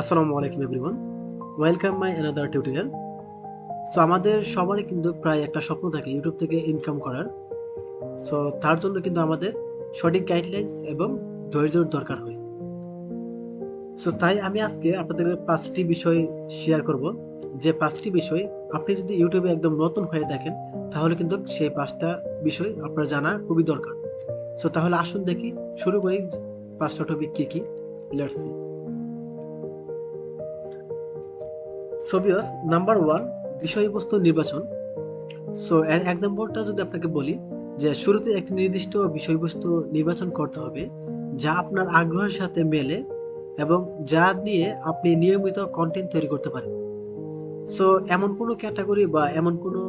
আসসালামু আলাইকুম everyone welcome my another tutorial so আমাদের সবারই কিন্তু প্রায় একটা স্বপ্ন থাকে ইউটিউব থেকে ইনকাম করার। সো তার জন্য কিন্তু আমাদের সঠিক গাইডলাইন্স এবং ধৈর্যর দরকার হয়। সো তাই আমি আজকে আপনাদের পাঁচটি বিষয় শেয়ার করব। যে পাঁচটি বিষয় আপনি যদি ইউটিউবে একদম নতুন হয়ে দেখেন, তাহলে কিন্তু সেই পাঁচটা বিষয় আপনার জানা খুবই দরকার। সো তাহলে আসুন দেখি, শুরু করি পাঁচটা টপিক কী কী? লেটস সোবিয়স নাম্বার ওয়ান বিষয়বস্তু নির্বাচন। সো এক্সাম্পলটা যদি আপনাকে বলি, যে শুরুতে একটি নির্দিষ্ট বিষয়বস্তু নির্বাচন করতে হবে, যা আপনার আগ্রহের সাথে মেলে এবং যা নিয়ে আপনি নিয়মিত কন্টেন্ট তৈরি করতে পারেন। সো এমন কোনো ক্যাটাগরি বা এমন কোনো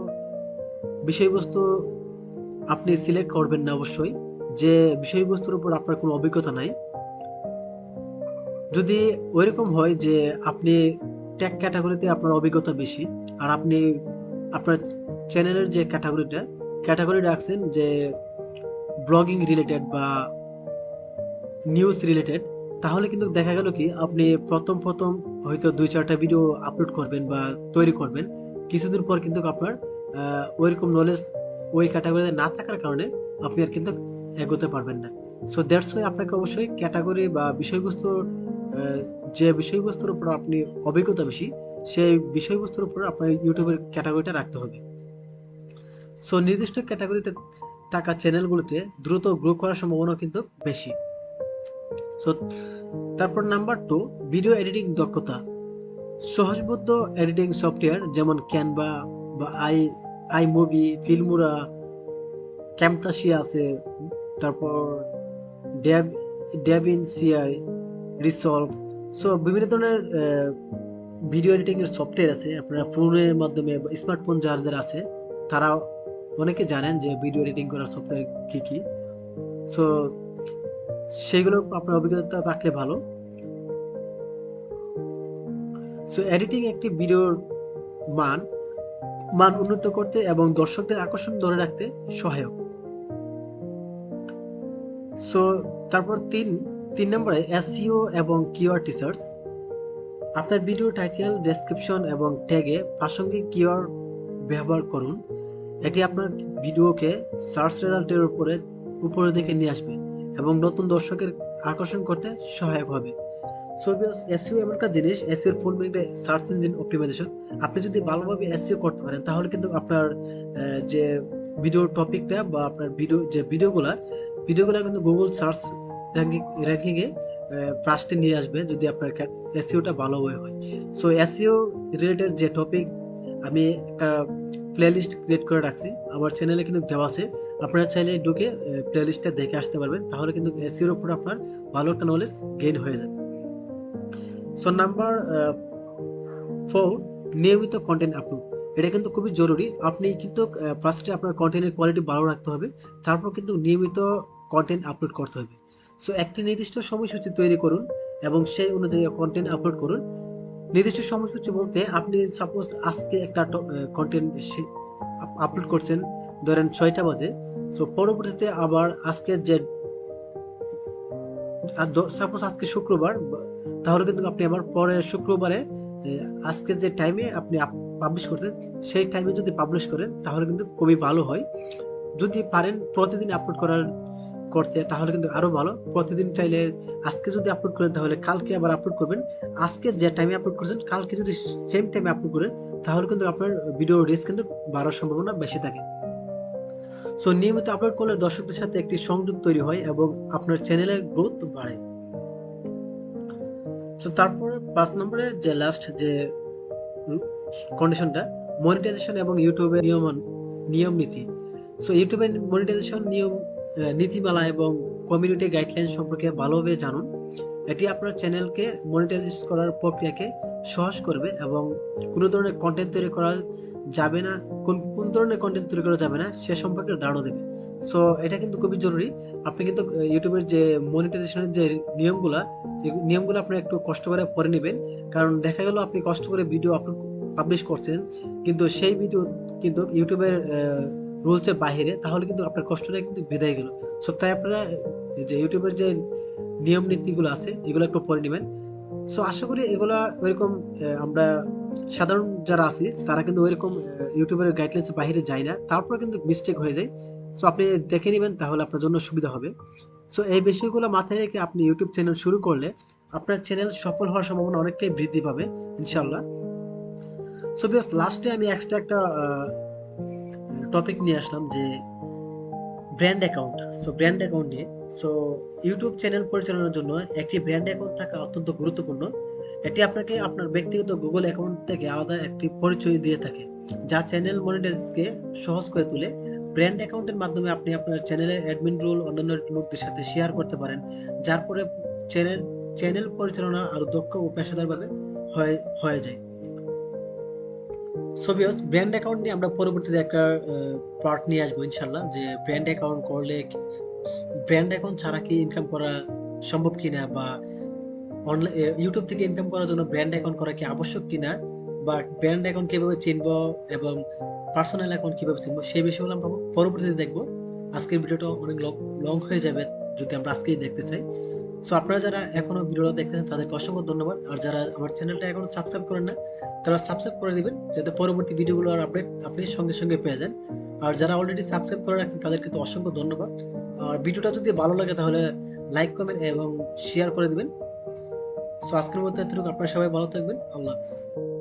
বিষয়বস্তু আপনি সিলেক্ট করবেন না অবশ্যই, যে বিষয়বস্তুর উপর আপনার কোনো অভিজ্ঞতা নাই। যদি ওইরকম হয় যে আপনি টেক ক্যাটাগরিতে আপনার অভিজ্ঞতা বেশি। আর আপনি আপনার চ্যানেলের যে ক্যাটাগরিটা ক্যাটাগরি রাখছেন যে ব্লগিং রিলেটেড বা নিউজ রিলেটেড তাহলে কিন্তু দেখা গেল কি আপনি প্রথম প্রথম হয়তো দুই চারটা ভিডিও আপলোড করবেন বা তৈরি করবেন। কিছুদিন পর কিন্তু আপনার ওইরকম নলেজ ওই ক্যাটাগরিতে না থাকার কারণে আপনি আর কিন্তু এগোতে পারবেন না। সো দ্যাটস ওয়াই আপনাকে অবশ্যই ক্যাটাগরি বা বিষয়বস্তু আহ, যে বিষয়বস্তুর উপর আপনি অভিজ্ঞতা বেশি, সেই বিষয়বস্তুর উপর আপনার ইউটিউবের ক্যাটাগরিটা রাখতে হবে। সো নির্দিষ্ট ক্যাটাগরিতে থাকা চ্যানেলগুলোতে দ্রুত গ্রো করার সম্ভাবনা কিন্তু বেশি। সো তারপর নাম্বার টু ভিডিও এডিটিং দক্ষতা। সহজবোধ্য এডিটিং সফটওয়্যার যেমন ক্যানভা বা I iMovie Filmora Camtasia আছে, তারপর ড্যাব ড্যাবিন সিআই রিসলভ সো বিভিন্ন ধরনের ভিডিও এডিটিংয়ের সফটওয়্যার আছে। আপনারা ফোনের মাধ্যমে স্মার্টফোন যার যাদের আছে, তারা অনেকে জানেন যে ভিডিও এডিটিং করার সফটওয়্যার কী কী। সো সেইগুলো আপনার অভিজ্ঞতা থাকলে ভালো। সো এডিটিং একটি ভিডিওর মান মান উন্নত করতে এবং দর্শকদের আকর্ষণ ধরে রাখতে সহায়ক। সো তারপর তিন তিন নম্বরে এসইও এবং কিওয়ার্ড রিসার্চ আপনার ভিডিও টাইটেল, ডেসক্রিপশন এবং ট্যাগে প্রাসঙ্গিক কিওয়ার্ড ব্যবহার করুন। এটি আপনার ভিডিওকে সার্চ রেজাল্টের উপরে উপরের দিকে নিয়ে আসবে এবং নতুন দর্শকের আকর্ষণ করতে সহায়ক হবে। সো এসইও এমন একটা জিনিস, এসইওর ফুল মিনিটে সার্চ ইঞ্জিন অপটিমাইজেশন আপনি যদি ভালোভাবে এসইও করতে পারেন, তাহলে কিন্তু আপনার যে ভিডিও টপিকটা বা আপনার ভিডিও যে ভিডিওগুলা ভিডিওগুলো কিন্তু গুগল সার্চ র্যাঙ্কিংয়ে ফার্স্টে নিয়ে আসবে যদি আপনার এসইওটা ভালোভাবে হয় সো এসিও রিলেটেড যে টপিক আমি একটা প্লেলিস্ট ক্রিয়েট করে রাখছি। আমার চ্যানেলে কিন্তু দেওয়া আছে। আপনারা চাইলে ঢুকে প্লেলিস্টটা দেখে আসতে পারবেন। তাহলে কিন্তু এসিওর উপর আপনার ভালো একটা নলেজ গেইন হয়ে যাবে। সো নাম্বার ফোর নিয়মিত কন্টেন্ট আপলোড এটা কিন্তু খুবই জরুরি। আপনি কিন্তু ফার্স্টে আপনার কন্টেন্টের কোয়ালিটি ভালো রাখতে হবে। তারপর কিন্তু নিয়মিত কন্টেন্ট আপলোড করতে হবে। সো একটি নির্দিষ্ট সময়সূচি তৈরি করুন এবং সেই অনুযায়ী কন্টেন্ট আপলোড করুন। নির্দিষ্ট সময়সূচি বলতে আপনি সাপোজ আজকে একটা কন্টেন্ট আপলোড করছেন ধরেন ছয়টা বাজে। সো পরবর্তীতে আবার আজকের যে সাপোজ আজকে শুক্রবার তাহলে কিন্তু আপনি আবার পরের শুক্রবারে আহ, আজকের যে টাইমে আপনি পাবলিশ করছেন সেই টাইমে যদি পাবলিশ করেন তাহলে কিন্তু খুবই ভালো হয়। যদি পারেন প্রতিদিন আপলোড করার করতে, তাহলে কিন্তু আরও ভালো। প্রতিদিন চাইলে আজকে যদি আপলোড করেন, তাহলে কালকে আবার আপলোড করবেন। আজকে যে টাইমে আপলোড করছেন, কালকে যদি সেম টাইমে আপলোড করেন, তাহলে কিন্তু আপনার ভিডিও রিচ কিন্তু বাড়ার সম্ভাবনা বেশি থাকে। সো নিয়মিত আপলোড করলে দর্শকদের সাথে একটি সংযোগ তৈরি হয় এবং আপনার চ্যানেলের গ্রোথ বাড়ে। তো তারপরে পাঁচ নম্বরে যে লাস্ট যে কন্ডিশনটা মনিটাইজেশন এবং ইউটিউবের নিয়ম নিয়ম নীতি। সো ইউটিউবের মনিটাইজেশন নিয়ম নীতিমালা এবং কমিউনিটি গাইডলাইন সম্পর্কে ভালোভাবে জানুন। এটি আপনার চ্যানেলকে মনিটাইজ করার প্রক্রিয়াকে সহজ করবে এবং কোনো ধরনের কন্টেন্ট তৈরি করা যাবে না, কোন কোন ধরনের কন্টেন্ট তৈরি করা যাবে না, সে সম্পর্কে ধারণা দেবে। সো এটা কিন্তু খুবই জরুরি। আপনি কিন্তু ইউটিউবের যে মনিটাইজেশনের যে নিয়মগুলা নিয়মগুলো আপনি একটু কষ্ট করে পড়ে নেবেন। কারণ দেখা গেল আপনি কষ্ট করে ভিডিও আপলোড পাবলিশ করছেন, কিন্তু সেই ভিডিও কিন্তু ইউটিউবের রুলসের বাইরে তাহলে কিন্তু আপনার কষ্টটা কিন্তু বিদায় গেল। সো তাই আপনারা যে ইউটিউবের যে নিয়ম নীতিগুলো আছে, এগুলো একটু পড়ে নেবেন। সো আশা করি এগুলা ওইরকম আমরা সাধারণ যারা আছি, তারা কিন্তু ওইরকম ইউটিউবের গাইডলাইন্সের বাইরে যায় না। তারপর কিন্তু মিস্টেক হয়ে যায়। সো আপনি দেখে নেবেন, তাহলে আপনার জন্য সুবিধা হবে। সো এই বিষয়গুলো মাথায় রেখে আপনি ইউটিউব চ্যানেল শুরু করলে আপনার চ্যানেল সফল হওয়ার সম্ভাবনা অনেকটাই বৃদ্ধি পাবে ইনশাল্লাহ সো বিকজ লাস্টে আমি এক্সট্রা একটা টপিক নিয়ে আসলাম যে brand account so brand account নিয়ে। সো ইউটিউব চ্যানেল পরিচালনার জন্য একটি ব্র্যান্ড অ্যাকাউন্ট থাকা অত্যন্ত গুরুত্বপূর্ণ। এটি আপনাকে আপনার ব্যক্তিগত গুগল অ্যাকাউন্ট থেকে আলাদা একটি পরিচয় দিয়ে থাকে, যা চ্যানেল মনিটাইজকে সহজ করে তোলে। ব্র্যান্ড অ্যাকাউন্টের মাধ্যমে আপনি আপনার চ্যানেলের অ্যাডমিন রুল অন্যান্য লোকদের সাথে শেয়ার করতে পারেন, যার পরে চ্যানেল চ্যানেল পরিচালনা আরও দক্ষ ও পেশাদারভাবে হয়ে হয়ে যায়। সোভিয়াস ব্র্যান্ড অ্যাকাউন্ট নিয়ে আমরা পরবর্তীতে একটা পার্ট নিয়ে আসব ইনশাল্লাহ যে ব্র্যান্ড অ্যাকাউন্ট করলে ব্র্যান্ড অ্যাকাউন্ট ছাড়া কি ইনকাম করা সম্ভব কিনা বা অনলাইন ইউটিউব থেকে ইনকাম করার জন্য ব্র্যান্ড অ্যাকাউন্ট করা কি আবশ্যক কিনা বা ব্র্যান্ড অ্যাকাউন্ট কীভাবে চিনবো এবং পার্সোনাল অ্যাকাউন্ট কীভাবে চিনবো, সেই বিষয়গুলো আমরা পরবর্তীতে দেখব। আজকের ভিডিওটা অনেক লং হয়ে যাবে, যদি আমরা আজকেই দেখতে চাই। সো আপনারা যারা এখনও ভিডিওটা দেখতেছেন, তাদেরকে অসংখ্য ধন্যবাদ। আর যারা আমার চ্যানেলটা এখনও সাবস্ক্রাইব করেন না, তারা সাবস্ক্রাইব করে দিবেন, যাতে পরবর্তী ভিডিওগুলোর আপডেট আপনি সঙ্গে সঙ্গে পেয়ে যান। আর যারা অলরেডি সাবস্ক্রাইব করে রাখছেন, তাদেরকে তো অসংখ্য ধন্যবাদ। আর ভিডিওটা যদি ভালো লাগে, তাহলে লাইক, কমেন্ট এবং শেয়ার করে দিবেন। সো আজকের মধ্যে এতটুকু। আপনারা সবাই ভালো থাকবেন। আল্লাহ হাফিজ।